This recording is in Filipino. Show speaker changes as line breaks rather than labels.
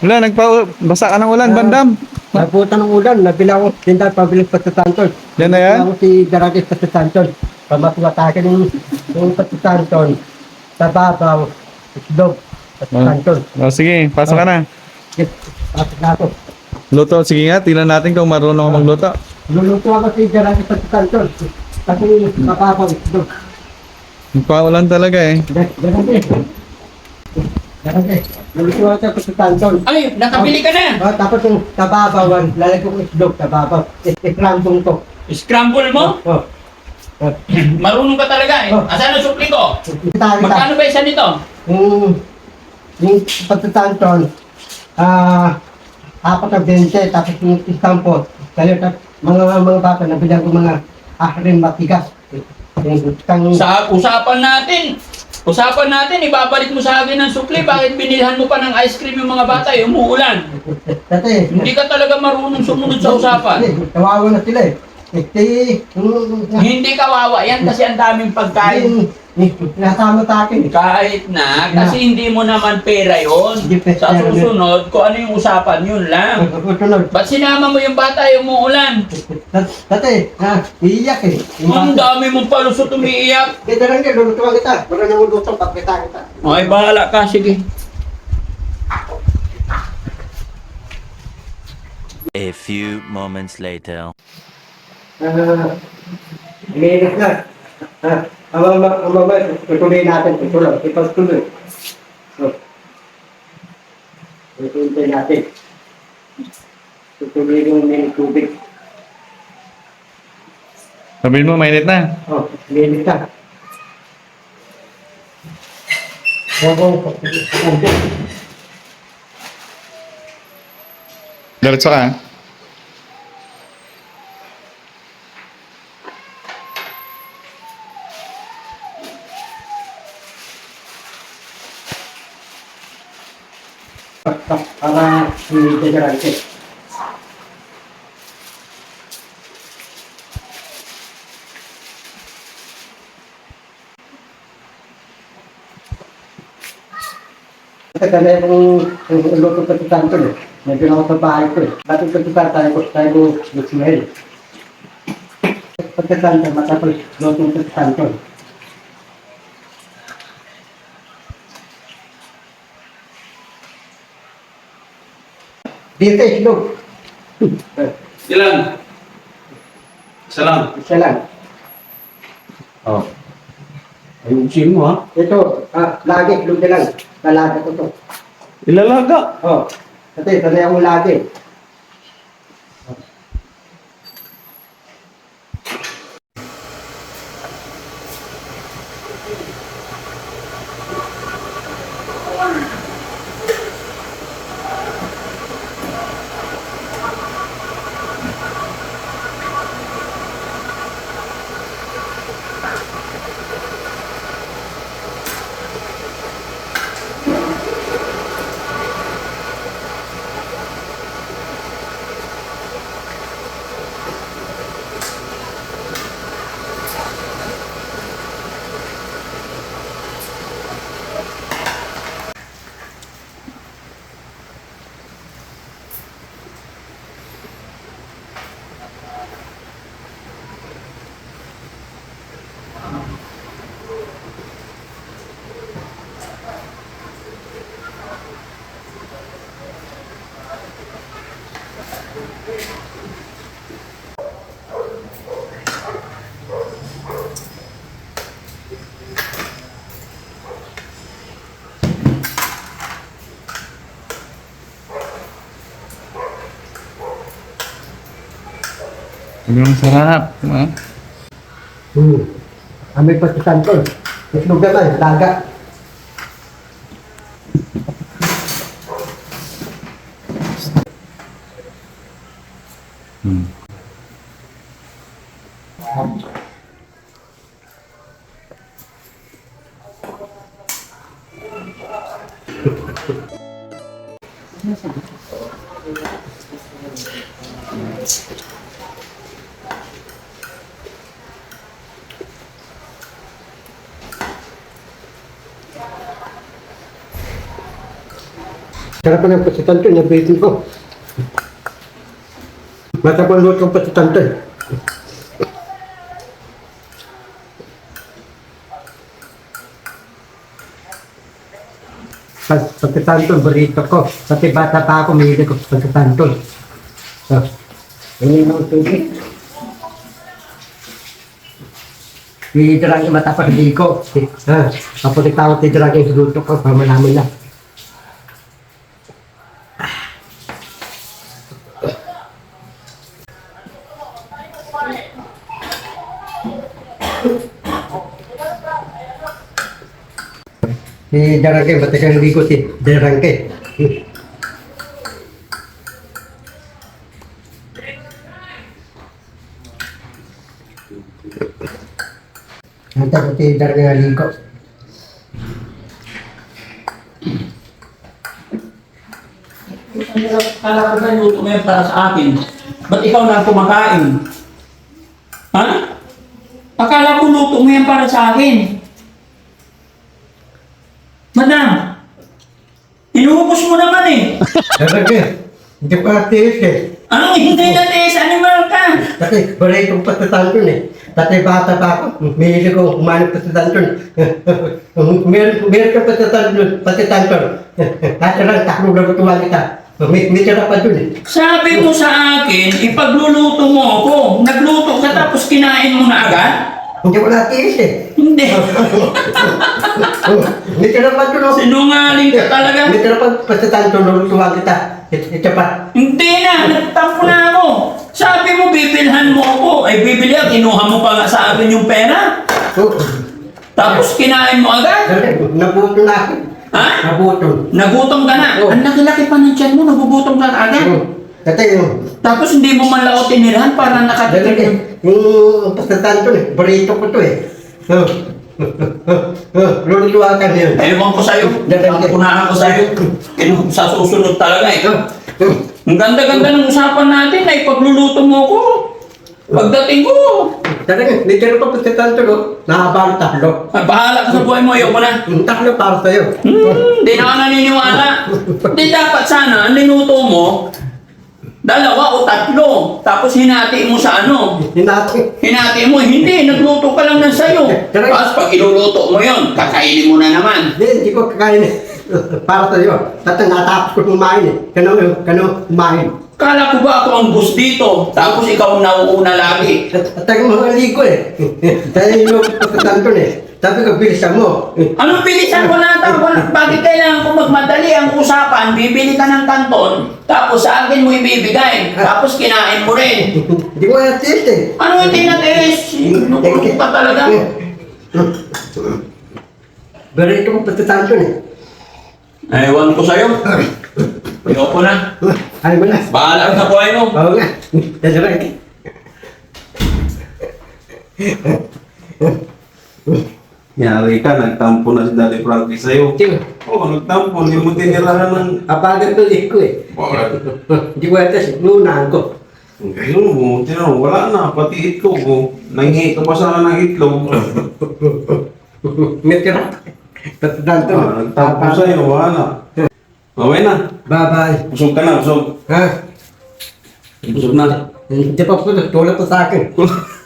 Wala, nagpa basa ka ng ulan, bandam.
Naputa ng ulan, nabila ko tinda pabilis pa sa Tanton.
Yan na yan?
Nabila ko si Daragis pa sa Tanton. Pamatuwatakin yung, yung pa sa Tanton. Sa babaw, islog, pa sa
Ah.
Tanton.
O, sige, pasok ka na.
Yes, pasok na ako.
Luto, sige nga, tingnan natin kung marunong ka magluto.
Luluto ako si Daragis pa sa Tanton. Kasi mababaw, islog.
Paulan talaga eh.
Daragis. Daragis. Luluto ako sa sa Tanton.
Ay, nakabili ka na.
Oh, tapos yung tababawan, lalagay ko islog, tababaw. Ikrambong to.
Scramble mo?
Oh. Oh.
Marunong ka talaga eh.
Oh.
Asan ang supli ko?
Kita, kita.
Magkano ba isa nito?
Yung, yung pagtatanton, ah, apat na 20, tapos yung istampo, kayo, tap, mga mga bata, nabilang ko mga ahrin matigas. Yung kang,
Sa usapan natin. Usapan natin, ibabalik mo sa akin ng supli. Bakit binilhan mo pa ng ice cream yung mga bata? Eh, umuulan.
dati,
Hindi ka talaga marunong sumunod sa usapan.
Hindi, Tawawa na sila eh. Eh, eh, yung,
Hindi kawawa yan kasi ang daming pagkain.
Yung, nasama sa akin.
Kahit na, kasi hindi mo naman pera yon. Sa
yun.
susunod, kung ano yung usapan, yun lang. Ba't sinama mo yung bata yung umuulan?
Dati, ah, iiyak eh.
Ang dami mong palusot umiiyak.
Kita lang kayo, lulutuan kita. Wala nang lulutong, papita kita.
Okay, bahala ka. Sige.
A few moments later.
Ah, Linis na. Ah, ang mama, ang mama, tutuloy natin, tutuloy, ipagtuloy. So, tutuloy natin. Tutuloy yung may tubig.
Sabihin mo, mainit na.
Oh, linis na.
Diretso ka.
para hindi degrante. Kasi kaya yung yung luto sa titanto eh. Medyo na ako sa bahay ko eh. Dati sa titanto tayo ko tayo ko lutsumahil. Sa titanto, matapos luto sa titanto. Dito islog.
Ilan? Isa lang.
Isa lang.
Oh. Ayusin mo ha.
Ito, ah, lagi, itlog na lang. Lalaga ko to.
Ilalaga.
Oh, kasi sanay akong lagi.
Sobrang sarap. Ha?
Hmm. Ah, Amoy patisan ko. Eh. Itlog naman, eh, dagat.
Hmm.
Sarap pa ng pasitan to, nabitin ko. Matapang luto ang pasitan to. Pas pasitan to, burrito ko. Pati bata pa ako, may ko sa pasitan to. So, ini ng tubig. Idrang yung mata ko. Ha? Tapos itawag idrang yung luto ko, pamalaman na. Si Darangke, ba't ka hindi ko si Darangke? Anta ko si Darangke nga ligo.
Kala ko ba luto yan para sa akin? Ba't ikaw na kumakain? Ha? Akala ko luto mo yan para sa akin. Madam, inuubos mo naman eh.
Darangke, hindi ko atiis eh.
Anong hindi na tiis? Animal ka?
Kasi balay kong patatantun eh. Tatay bata pa ako, may hindi ko umanap patatantun. meron, meron ka patatantun, patatantun. Kasi lang, taklo na lutuan kita. May, may tira pa dun eh.
Sabi mo sa akin, ipagluluto mo ako. Nagluto ka tapos kinain mo na agad?
Hindi ko natiis eh.
Hindi.
Oh, tira pa dun oh.
Sinungaling ka talaga.
May tira pa patatantun, lutuan kita. Ito pa.
Hindi na, nagtampo na ako. Sabi mo, bibilhan mo ako. Ay, bibili ako. Kinuha mo pa nga sa akin yung pera.
Oh,
Tapos kinain mo agad.
nabuto na ako.
Ha?
Nabuto.
Nagutom ka na.
Oo.
Ang laki-laki pa ng tiyan mo, nagugutom ka agad.
Oh, Tatay, yung
Tapos hindi mo man lang ako tinirahan para nakatikim.
eh. Yung pastatantun eh. Burrito ko to eh. Oh. Lulutuan ka niyan.
Ewan ko sa'yo.
Dali.
Punahan ko sa'yo. Kinu- Sa susunod talaga eh. Ang ganda-ganda ng usapan natin ay pagluluto mo ko. Pagdating ko,
Talaga, may tira pa pastatantun oh. Nakabalo tatlo.
ay, bahala ka sa buhay mo, ayoko na.
Yung tatlo para sa'yo.
Hmm, di na ako naniniwala. Di dapat sana, ang niluto mo, dalawa o tatlo. Tapos hinati mo sa ano.
Hinati.
Hinati mo, hindi, nagluto ka lang ng sayo. Tapos pag iluluto mo yon, kakainin mo na naman.
Hindi, hindi ko kakain eh. Para sa'yo. Tatang natapos ko kumain eh. Kano, kano kumain.
Kala ko ba ako ang boss dito? Tapos ikaw ang nauuna lagi.
At tayo mga ligo eh. Dahil yung pastatantun eh. Sabi ko, bilisan mo.
Anong bilisan ko na ito? Bakit kailangan ko magmadali ang usapan? Bibili ka ng kanton, tapos sa akin mo ibibigay. Tapos kinain mo rin.
Hindi ko natis eh.
Ano hindi na tiis? Nukulog pa talaga.
Berito ko pastatantun eh.
Ewan ko sa'yo. Ayoko na.
Ay mo na.
Bahala ka sa buhay mo.
Oo nga. Dadalaki.
Yari ka, nagtampo na si Daddy Frankie sa'yo.
Ting,
Oo, nagtampo, hindi mo tinirahan ng...
apagan to ko eh. Hindi ko natis, lunahan ko.
Ayun mo, tinanong, wala na, pati itlog mo. Nangihi ka pa sana ng itlog.
May tira. Pastatantun.
Ah, nagtampo sa'yo, wala na. Okay na,
Bye-bye.
busog ka na, busog.
Ha?
Busog na.
Hindi pa po, tulad po sa akin.